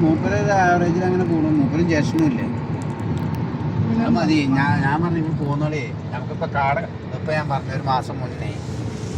മൂപ്പര് ആവറേജിൽ അങ്ങനെ പോകണം മൂപ്പരും ജ്യേഷ്ഠനും ഇല്ലേ. അത് മതി. ഞാൻ ഞാൻ പറഞ്ഞു ഇപ്പോൾ പോകുന്നോളേ നമുക്കിപ്പോൾ കാട് ഇപ്പം ഞാൻ പറഞ്ഞ ഒരു മാസം മുന്നേ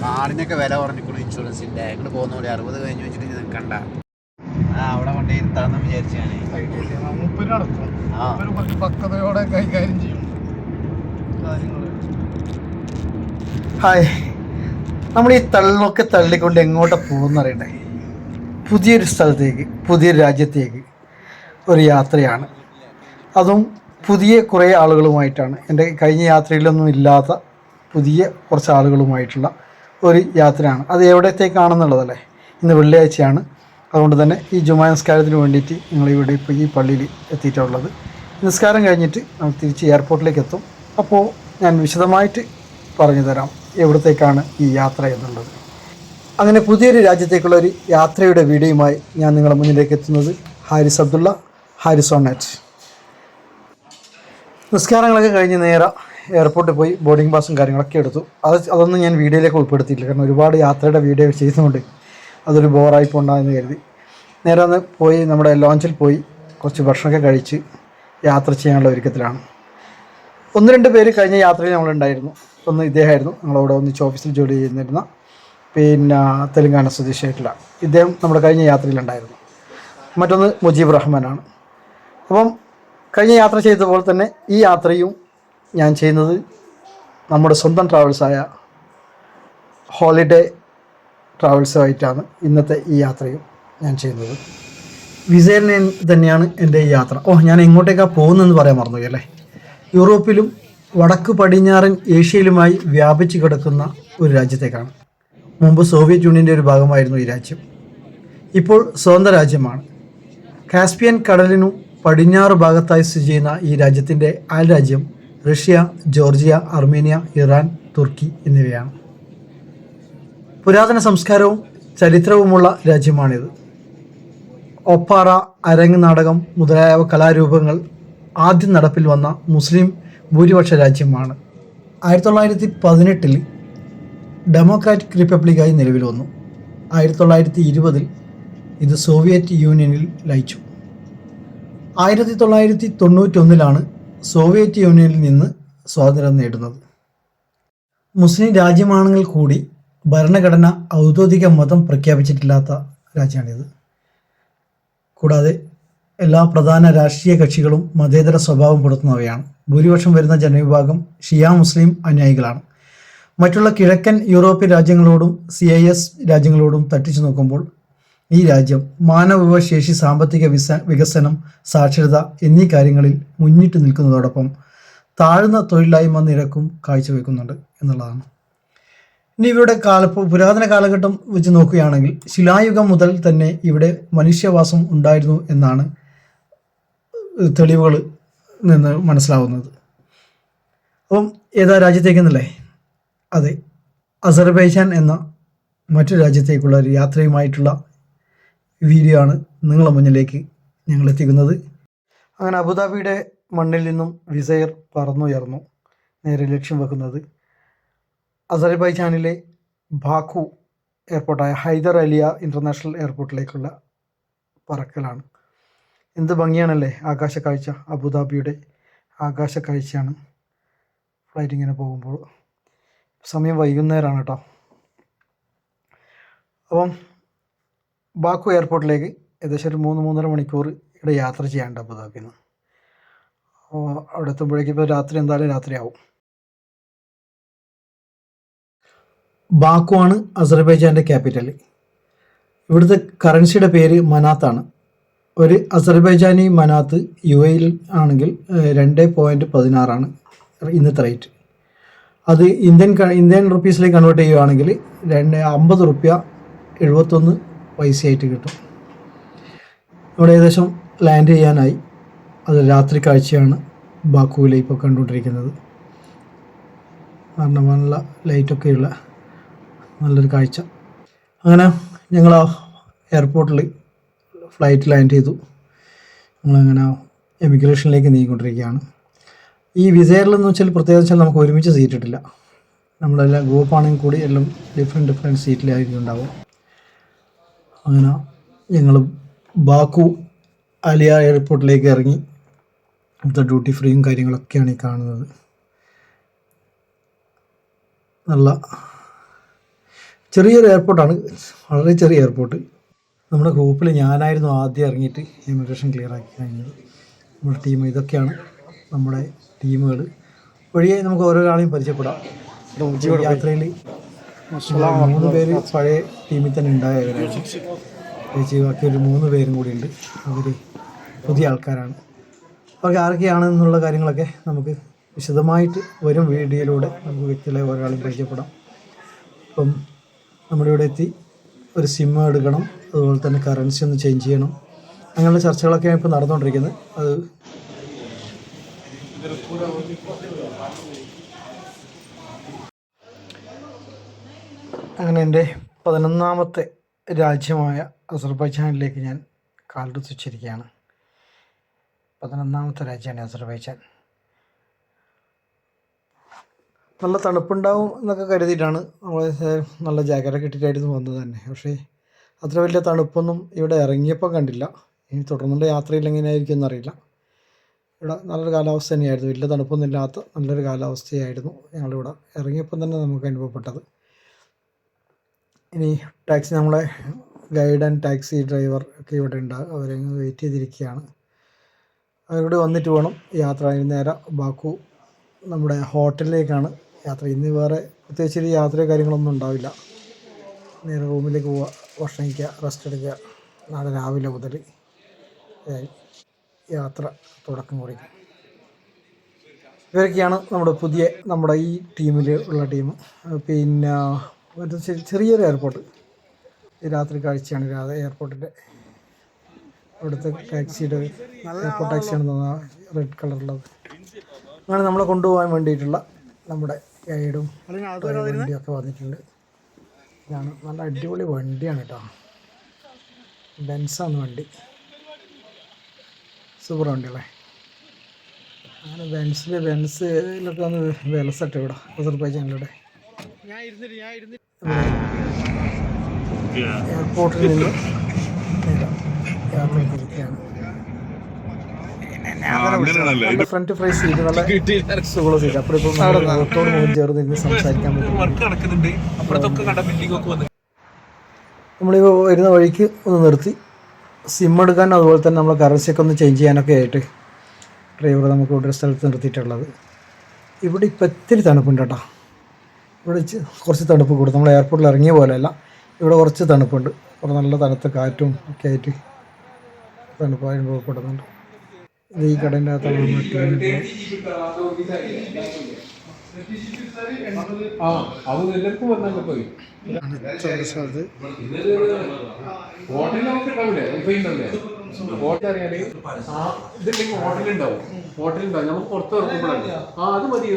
കാടിനൊക്കെ വില കുറഞ്ഞിരിക്കണം ഇൻഷുറൻസിന്റെ ഇങ്ങോട്ട് പോകുന്നോളി അറുപത് കഴിഞ്ഞ് വെച്ചിട്ട് നിൽക്കണ്ട. ആ അവിടെ കൊണ്ടേ ഇരുത്താന്ന് വിചാരിച്ചു ഞാൻ ആ. പക്വതയോടെ കൈകാര്യം ചെയ്യും. ഹായ്. നമ്മൾ ഈ തള്ളൊക്കെ തള്ളിക്കൊണ്ട് എങ്ങോട്ടാ പോകുന്നറിയണ്ടേ? പുതിയൊരു സ്ഥലത്തേക്ക് പുതിയൊരു രാജ്യത്തേക്ക് ഒരു യാത്രയാണ്. അതും പുതിയ കുറേ ആളുകളുമായിട്ടാണ്. എന്റെ കഴിഞ്ഞ യാത്രയിലൊന്നും ഇല്ലാത്ത പുതിയ കുറച്ച് ആളുകളുമായിട്ടുള്ള ഒരു യാത്രയാണ്. അത് എവിടത്തേക്കാണെന്നുള്ളതല്ലേ? ഇന്ന് വെള്ളിയാഴ്ചയാണ്. അതുകൊണ്ട് തന്നെ ഈ ജുമാ നിസ്കാരത്തിന് വേണ്ടിയിട്ട് നിങ്ങൾ ഇവിടെ ഇപ്പോൾ ഈ പള്ളിയിൽ എത്തിയിട്ടുള്ളത്. നിസ്കാരം കഴിഞ്ഞിട്ട് നമുക്ക് തിരിച്ച് എയർപോർട്ടിലേക്ക് എത്തും. അപ്പോൾ ഞാൻ വിശദമായിട്ട് പറഞ്ഞു തരാം എവിടത്തേക്കാണ് ഈ യാത്ര എന്നുള്ളത്. അങ്ങനെ പുതിയൊരു രാജ്യത്തേക്കുള്ള ഒരു യാത്രയുടെ വീഡിയോയുമായി ഞാൻ നിങ്ങളുടെ മുന്നിലേക്ക് എത്തുന്നത് ഹാരിസ് അബ്ദുള്ള ഹാരിസ് ഓൺ നെറ്റ്. നിസ്കാരങ്ങളൊക്കെ കഴിഞ്ഞ് നേരെ എയർപോർട്ടിൽ പോയി ബോർഡിംഗ് പാസും കാര്യങ്ങളൊക്കെ എടുത്തു. അത് അതൊന്നും ഞാൻ വീഡിയോയിലേക്ക് ഉൾപ്പെടുത്തിയില്ല കാരണം ഒരുപാട് യാത്രയുടെ വീഡിയോ ചെയ്യുന്നതുകൊണ്ട് അതൊരു ബോറായി പോകണ്ടെന്ന് കരുതി. നേരെ ഒന്ന് പോയി നമ്മുടെ ലോഞ്ചിൽ പോയി കുറച്ച് ഭക്ഷണമൊക്കെ കഴിച്ച് യാത്ര ചെയ്യാനുള്ള ഒരുക്കത്തിലാണ്. ഒന്ന് രണ്ട് പേര് കഴിഞ്ഞ യാത്രയിൽ നമ്മളുണ്ടായിരുന്നു ഒന്ന് ഇദ്ദേഹമായിരുന്നു. ഞങ്ങളവിടെ ഒന്നിച്ച് ഓഫീസിൽ ജോലി ചെയ്യുന്നിരുന്ന പിന്നെ തെലുങ്കാന സ്വദേശിയായിട്ടുള്ള ഇദ്ദേഹം നമ്മുടെ കഴിഞ്ഞ യാത്രയിലുണ്ടായിരുന്നു മറ്റൊന്ന് മുജീബ് റഹ്മാനാണ്. അപ്പം കഴിഞ്ഞ യാത്ര ചെയ്തതുപോലെ തന്നെ ഈ യാത്രയും ഞാൻ ചെയ്യുന്നത് നമ്മുടെ സ്വന്തം ട്രാവൽസായ ഹോളിഡേ ട്രാവൽസുമായിട്ടാണ് ഇന്നത്തെ ഈ യാത്രയും ഞാൻ ചെയ്യുന്നത്. വിസയിൽ തന്നെയാണ് എന്റെ ഈ യാത്ര. ഓ ഞാൻ എങ്ങോട്ടേക്കാണ് പോകുന്നതെന്ന് പറയാൻ മറന്നു അല്ലേ? യൂറോപ്പിലും വടക്ക് പടിഞ്ഞാറൻ ഏഷ്യയിലുമായി വ്യാപിച്ചു കിടക്കുന്ന ഒരു രാജ്യത്തേക്കാണ്. മുമ്പ് സോവിയറ്റ് യൂണിയന്റെ ഒരു ഭാഗമായിരുന്നു ഈ രാജ്യം. ഇപ്പോൾ സ്വതന്ത്ര രാജ്യമാണ്. കാസ്പിയൻ കടലിനു പടിഞ്ഞാറ് ഭാഗത്തായി സ്ഥിതി ചെയ്യുന്ന ഈ രാജ്യത്തിന്റെ അയൽ രാജ്യം റഷ്യ ജോർജിയ അർമേനിയ ഇറാൻ തുർക്കി എന്നിവയാണ്. പുരാതന സംസ്കാരവും ചരിത്രവുമുള്ള രാജ്യമാണിത്. ഒപ്പാറ അരങ്ങ് നാടകം മുതലായ കലാരൂപങ്ങൾ ആദ്യം നടപ്പിൽ വന്ന മുസ്ലിം ഭൂരിപക്ഷ രാജ്യമാണ്. ആയിരത്തി തൊള്ളായിരത്തി പതിനെട്ടിൽ ഡെമോക്രാറ്റിക് റിപ്പബ്ലിക്കായി നിലവിൽ വന്നു. ആയിരത്തി തൊള്ളായിരത്തി ഇരുപതിൽ ഇത് സോവിയറ്റ് യൂണിയനിൽ ലയിച്ചു. ആയിരത്തി തൊള്ളായിരത്തി തൊണ്ണൂറ്റൊന്നിലാണ് സോവിയറ്റ് യൂണിയനിൽ നിന്ന് സ്വാതന്ത്ര്യം നേടുന്നത്. മുസ്ലിം രാജ്യമാണെങ്കിൽ കൂടി ഭരണഘടന ഔദ്യോഗിക മതം പ്രഖ്യാപിച്ചിട്ടില്ലാത്ത രാജ്യമാണിത്. കൂടാതെ എല്ലാ പ്രധാന രാഷ്ട്രീയ കക്ഷികളും മതേതര സ്വഭാവം പുലർത്തുന്നവയാണ്. ഭൂരിപക്ഷം വരുന്ന ജനവിഭാഗം ഷിയ മുസ്ലിം അനുയായികളാണ്. മറ്റുള്ള കിഴക്കൻ യൂറോപ്യൻ രാജ്യങ്ങളോടും സി ഐ എസ് രാജ്യങ്ങളോടും തട്ടിച്ചു നോക്കുമ്പോൾ ഈ രാജ്യം മാനവവിഭവശേഷി സാമ്പത്തിക വിസ വികസനം സാക്ഷരത എന്നീ കാര്യങ്ങളിൽ മുന്നിട്ട് നിൽക്കുന്നതോടൊപ്പം താഴ്ന്ന തൊഴിലില്ലായ്മ നിരക്കും കാഴ്ചവെക്കുന്നുണ്ട് എന്നുള്ളതാണ്. ഇനി ഇവരുടെ കാല പുരാതന കാലഘട്ടം വെച്ച് നോക്കുകയാണെങ്കിൽ ശിലായുഗം മുതൽ തന്നെ ഇവിടെ മനുഷ്യവാസം ഉണ്ടായിരുന്നു എന്നാണ് തെളിവുകൾ നിന്ന് മനസ്സിലാവുന്നത്. അപ്പം ഏതാ രാജ്യത്തേക്കെന്നല്ലേ? അതെ അസർബൈജാൻ എന്ന മറ്റു രാജ്യത്തേക്കുള്ള ഒരു യാത്രയുമായിട്ടുള്ള വീഡിയോ ആണ് നിങ്ങളുടെ മുന്നിലേക്ക് ഞങ്ങൾ എത്തിക്കുന്നത്. അങ്ങനെ അബുദാബിയുടെ മണ്ണിൽ നിന്നും വിസയർ പറന്നുയർന്നു നേരെ ലക്ഷ്യം വെക്കുന്നത് അസർബൈജാനിലെ ബാക്കു എയർപോർട്ടായ ഹൈദർ അലിയ ഇന്റർനാഷണൽ എയർപോർട്ടിലേക്കുള്ള പറക്കലാണ്. എന്ത് ഭംഗിയാണല്ലേ ആകാശ കാഴ്ച അബുദാബിയുടെ ആകാശ കാഴ്ചയാണ് ഫ്ലൈറ്റ് ഇങ്ങനെ പോകുമ്പോൾ സമയം വൈകുന്നേരമാണ് കേട്ടോ അപ്പം ബാക്കു എയർപോർട്ടിലേക്ക് ഏകദേശം ഒരു മൂന്ന് മൂന്നര മണിക്കൂർ ഇവിടെ യാത്ര ചെയ്യാനുണ്ട് അബുദാബിയിൽ നിന്ന് അപ്പോൾ അവിടെ എത്തുമ്പോഴേക്കും ഇപ്പോൾ രാത്രി എന്തായാലും രാത്രിയാവും. ബാക്കു ആണ് അസർബൈജാന്റെ ക്യാപിറ്റൽ ഇവിടുത്തെ കറൻസിയുടെ പേര് മനാത്താണ്. ഒരു അസർബൈജാനി മനാത്ത് യു എയിൽ ആണെങ്കിൽ രണ്ട് പോയിന്റ് പതിനാറാണ് ഇന്നത്തെ റേറ്റ്. അത് ഇന്ത്യൻ ഇന്ത്യൻ റുപ്പീസിലേക്ക് കൺവേർട്ട് ചെയ്യുകയാണെങ്കിൽ രണ്ട് അമ്പത് റുപ്യ എഴുപത്തൊന്ന് പൈസയായിട്ട് കിട്ടും. ഇവിടെ ഏകദേശം ലാൻഡ് ചെയ്യാനായി. അത് രാത്രി കാഴ്ചയാണ് ബാക്കുവിൽ ഇപ്പോൾ കണ്ടുകൊണ്ടിരിക്കുന്നത്. കാരണം നല്ല ലൈറ്റൊക്കെയുള്ള നല്ലൊരു കാഴ്ച. അങ്ങനെ ഞങ്ങൾ ആ എയർപോർട്ടിൽ ഫ്ലൈറ്റ് ലാൻഡ് ചെയ്തു. നമ്മളങ്ങനെ എമിഗ്രേഷനിലേക്ക് നീങ്ങിക്കൊണ്ടിരിക്കുകയാണ്. ഈ വിസയറിലെന്ന് വെച്ചാൽ പ്രത്യേകിച്ച് നമുക്ക് ഒരുമിച്ച് സീറ്റ് ഇട്ടില്ല. നമ്മളെല്ലാം ഗ്രൂപ്പാണെങ്കിൽ കൂടി എല്ലാം ഡിഫറെന്റ് ഡിഫറെന്റ് സീറ്റിലായിരിക്കും ഉണ്ടാവും അങ്ങനെ ഞങ്ങൾ ബാക്കു അലിയ എയർപോർട്ടിലേക്ക് ഇറങ്ങി. ഇവിടുത്തെ ഡ്യൂട്ടി ഫ്രീയും കാര്യങ്ങളൊക്കെയാണ് ഈ കാണുന്നത്. നല്ല ചെറിയൊരു എയർപോർട്ടാണ് വളരെ ചെറിയ എയർപോർട്ട് നമ്മുടെ ഗ്രൂപ്പിൽ ഞാനായിരുന്നു ആദ്യം ഇറങ്ങിയിട്ട് ഇമിഗ്രേഷൻ ക്ലിയർ ആക്കി കഴിഞ്ഞത്. നമ്മുടെ ടീം ഇതൊക്കെയാണ്. നമ്മുടെ ടീമുകൾ വഴിയെ നമുക്ക് ഓരോ ആളെയും പരിചയപ്പെടാം. യാത്രയിൽ മൂന്ന് പേര് പഴയ ടീമിൽ തന്നെ ഉണ്ടായവരാണ്. ചേച്ചി ബാക്കി ഒരു മൂന്ന് പേരും കൂടി ഉണ്ട്. അവർ പുതിയ ആൾക്കാരാണ്. അവർക്ക് ആരൊക്കെയാണ് എന്നുള്ള കാര്യങ്ങളൊക്കെ നമുക്ക് വിശദമായിട്ട് വരും വീഡിയോയിലൂടെ. നമുക്ക് വ്യക്തികളെ ഒരാളും പരിചയപ്പെടാം. അപ്പം നമ്മുടെ ഇവിടെ എത്തി. ഒരു സിം എടുക്കണം. അതുപോലെ തന്നെ കറൻസി ഒന്ന് ചേഞ്ച് ചെയ്യണം. അങ്ങനെയുള്ള ചർച്ചകളൊക്കെയാണ് ഇപ്പോൾ നടന്നുകൊണ്ടിരിക്കുന്നത്. അത് അങ്ങനെ എന്റെ പതിനൊന്നാമത്തെ രാജ്യമായ അസർബൈജാനിലേക്ക് ഞാൻ കാലെടുത്ത് വെച്ചിരിക്കുകയാണ്. പതിനൊന്നാമത്തെ രാജ്യമാണ് അസർബൈജാൻ. നല്ല തണുപ്പുണ്ടാവും എന്നൊക്കെ കരുതിയിട്ടാണ് നമ്മൾ നല്ല ജാക്കറ്റ് കിട്ടിയിട്ടായിരുന്നു വന്നത് തന്നെ. പക്ഷേ അത്ര വലിയ തണുപ്പൊന്നും ഇവിടെ ഇറങ്ങിയപ്പോൾ കണ്ടില്ല. ഇനി തുടർന്നുള്ള യാത്രയിൽ എങ്ങനെയായിരിക്കും എന്നറിയില്ല. ഇവിടെ നല്ലൊരു കാലാവസ്ഥ തന്നെയായിരുന്നു. വലിയ തണുപ്പൊന്നും ഇല്ലാത്ത നല്ലൊരു കാലാവസ്ഥയായിരുന്നു ഞങ്ങളിവിടെ ഇറങ്ങിയപ്പം തന്നെ നമുക്ക് അനുഭവപ്പെട്ടത്. ഇനി ടാക്സി നമ്മളെ ഗൈഡ് ആൻഡ് ടാക്സി ഡ്രൈവർ ഒക്കെ ഇവിടെ ഉണ്ട്. അവരെ വെയിറ്റ് ചെയ്തിരിക്കുകയാണ്. അവരോട് വന്നിട്ട് വേണം യാത്ര. നേരെ ബാക്കു നമ്മുടെ ഹോട്ടലിലേക്കാണ് യാത്ര. ഇന്ന് വേറെ പ്രത്യേകിച്ച് ഒരു യാത്രയോ കാര്യങ്ങളൊന്നും ഉണ്ടാവില്ല. നേരെ റൂമിലേക്ക് പോവുക ഭക്ഷണം കഴിക്കുക റെസ്റ്റ് എടുക്കുക. നാളെ രാവിലെ മുതൽ. യാത്ര തുടക്കം കുറിക്കും ഇവരൊക്കെയാണ് നമ്മുടെ പുതിയ നമ്മുടെ ഈ ടീമിൽ ഉള്ള ടീം. പിന്നെ ഒരു ചെറിയൊരു എയർപോർട്ട് രാത്രി കാഴ്ചയാണ് രാധ എയർപോർട്ടിന്റെ അവിടുത്തെ ടാക്സിയുടെ എയർപോർട്ട് ടാക്സിയാണ് തോന്നുന്നത്. റെഡ് കളറുള്ളത് അങ്ങനെ നമ്മളെ കൊണ്ടുപോകാൻ വേണ്ടിയിട്ടുള്ള നമ്മുടെ ഗൈഡും വണ്ടിയും ഒക്കെ വന്നിട്ടുണ്ട്. ഇതാണ് നല്ല അടിപൊളി വണ്ടിയാണ് കേട്ടോ. ബെൻസാണ് വണ്ടി. സൂപ്പർ വണ്ടിയല്ലേ അങ്ങനെ ബെൻസിൽ ബെൻസിലൊക്കെ ഒന്ന് വിലസട്ടെ ഇവിടെ അസർബൈജാനിലൂടെ എയർപോർട്ടിൽ നിന്ന് യാത്ര തിരിക്കുകയാണ് നല്ല ഫ്രണ്ട് നല്ല സുഖമുള്ള സീറ്റ് അപ്പോൾ ഇപ്പം മുഖത്തോട് മുഖം ചേർന്ന് ഇരുന്ന് സംസാരിക്കാൻ പറ്റും. നമ്മൾ വരുന്ന വഴിക്ക് ഒന്ന് നിർത്തി. സിം എടുക്കാൻ അതുപോലെ തന്നെ നമ്മൾ കറൻസിയൊക്കെ ഒന്ന് ചേഞ്ച് ചെയ്യാനൊക്കെ ആയിട്ട് ഡ്രൈവർ നമുക്ക് ഇവിടെ സ്ഥലത്ത് നിർത്തിയിട്ടുള്ളത്. ഇവിടെ ഇപ്പം ഒത്തിരി തണുപ്പുണ്ട് കേട്ടോ. ഇവിടെ കുറച്ച് തണുപ്പ് കൂടും നമ്മൾ എയർപോർട്ടിൽ ഇറങ്ങിയ പോലെയല്ല ഇവിടെ കുറച്ച് തണുപ്പുണ്ട്. ഇവിടെ നല്ല തണുത്ത കാറ്റും ഒക്കെ ആയിട്ട് തണുപ്പ് അനുഭവപ്പെടുന്നുണ്ട് ഇത് ഈ കടന്റെ അകത്താണ് ആ അത് എല്ലാവർക്കും വന്നല്ലോ പോയി. സ്ഥലത്ത് ഹോട്ടലിൽ നമുക്ക് ഉണ്ടാവില്ലേ വൈഫൈ ഉണ്ടാവില്ലേ ഹോട്ടൽ അറിയാൽ ആ ഹോട്ടലുണ്ടാവും ഉണ്ടാവും. നമുക്ക് പുറത്ത് ഇറക്കുമ്പോഴാണ്. ആ അത് മതി.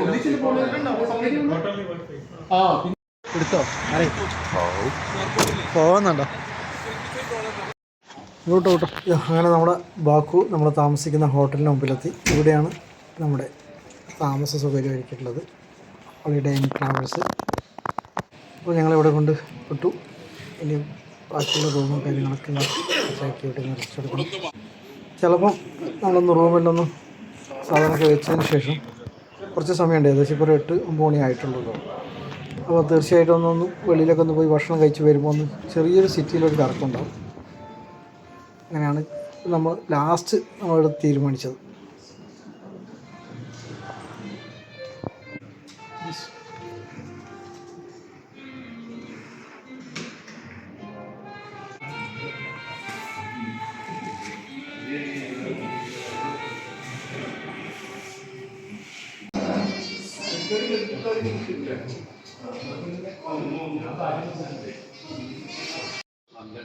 ഒന്നിച്ചിട്ട് ആ പിന്നെ എടുത്തോ? അറേ പോകുന്നുണ്ടോ ഇങ്ങോട്ട് അങ്ങനെ നമ്മുടെ ബാക്കു നമ്മൾ താമസിക്കുന്ന ഹോട്ടലിന് മുമ്പിലെത്തി. ഇവിടെയാണ് നമ്മുടെ താമസ സൗകര്യം ഒരുക്കിയിട്ടുള്ളത് ഹോളിഡേ ഇൻ ട്രാവൽസ് അപ്പോൾ ഞങ്ങളിവിടെ കൊണ്ട് വിട്ടു. ഇനി ബാക്കിയുള്ള റൂമും കാര്യങ്ങളൊക്കെ സെറ്റാക്കിയിട്ട് റെസ്റ്റ് എടുക്കണം. ചിലപ്പം നമ്മളൊന്ന് റൂമിലൊന്ന് സാധനമൊക്കെ വെച്ചതിന് ശേഷം കുറച്ച് സമയമുണ്ട്. ഏകദേശം ഇപ്പോൾ ഒരു എട്ട് ഒമ്പത് മണി ആയിട്ടുള്ളൂ. അപ്പോൾ തീർച്ചയായിട്ടും ഒന്നൊന്ന് വെളിയിലൊക്കെ ഒന്ന് പോയി ഭക്ഷണം കഴിച്ച് വരുമ്പോൾ ഒന്ന് ചെറിയൊരു സിറ്റിയിലൊരു കറക്കമുണ്ടാവും അങ്ങനെയാണ് നമ്മൾ ലാസ്റ്റ് നമ്മളിവിടെ തീരുമാനിച്ചത്.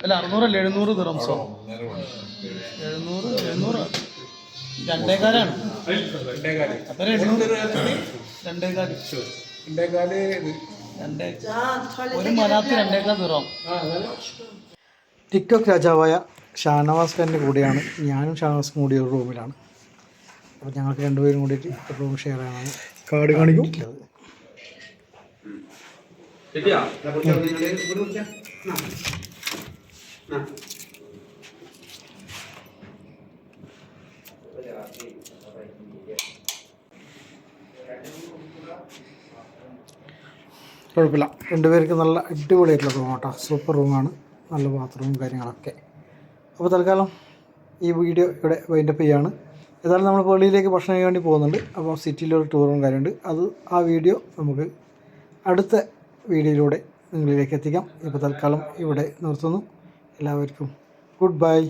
അല്ല അറുന്നൂറല്ല? എഴുന്നൂറ് ദിറംസോ എഴുന്നൂറ് എഴുന്നൂറ്. രണ്ടേകാലാണ്. അത്ര എഴുന്നൂറ്. രണ്ടേകാൽ. ഒരു മനാത്ത് രണ്ടേകാൽ ദിറം ടിക്ടോക്ക് രാജാവായ ഷാനവാസ് ഖാന്റെ കൂടെയാണ് ഞാനും ഷാനവാസ് കൂടി ഒരു റൂമിലാണ് അപ്പോൾ ഞങ്ങൾക്ക് രണ്ടുപേരും കൂടിയിട്ട് റൂം ഷെയർ ചെയ്യാനാണ്. കാട് കാണിക്കും. കുഴപ്പമില്ല. രണ്ടുപേർക്ക് നല്ല അടിപൊളിയായിട്ടുള്ള റൂം കേട്ടോ സൂപ്പർ റൂമാണ്. നല്ല ബാത്റൂമും കാര്യങ്ങളൊക്കെ. അപ്പോൾ തൽക്കാലം ഈ വീഡിയോ ഇവിടെ വൈൻഡപ്പ് ചെയ്യാണ്. ഏതായാലും നമ്മൾ പള്ളിയിലേക്ക് ഭക്ഷണം വേണ്ടി പോകുന്നുണ്ട്. അപ്പോൾ സിറ്റിയിലൊരു ടൂറും കാര്യമുണ്ട്. അത് ആ വീഡിയോ നമുക്ക് അടുത്ത വീഡിയോയിലൂടെ നിങ്ങളിലേക്ക് എത്തിക്കാം. ഇപ്പോൾ തൽക്കാലം ഇവിടെ നിർത്തുന്നു. എല്ലാവർക്കും ഗുഡ് ബൈ.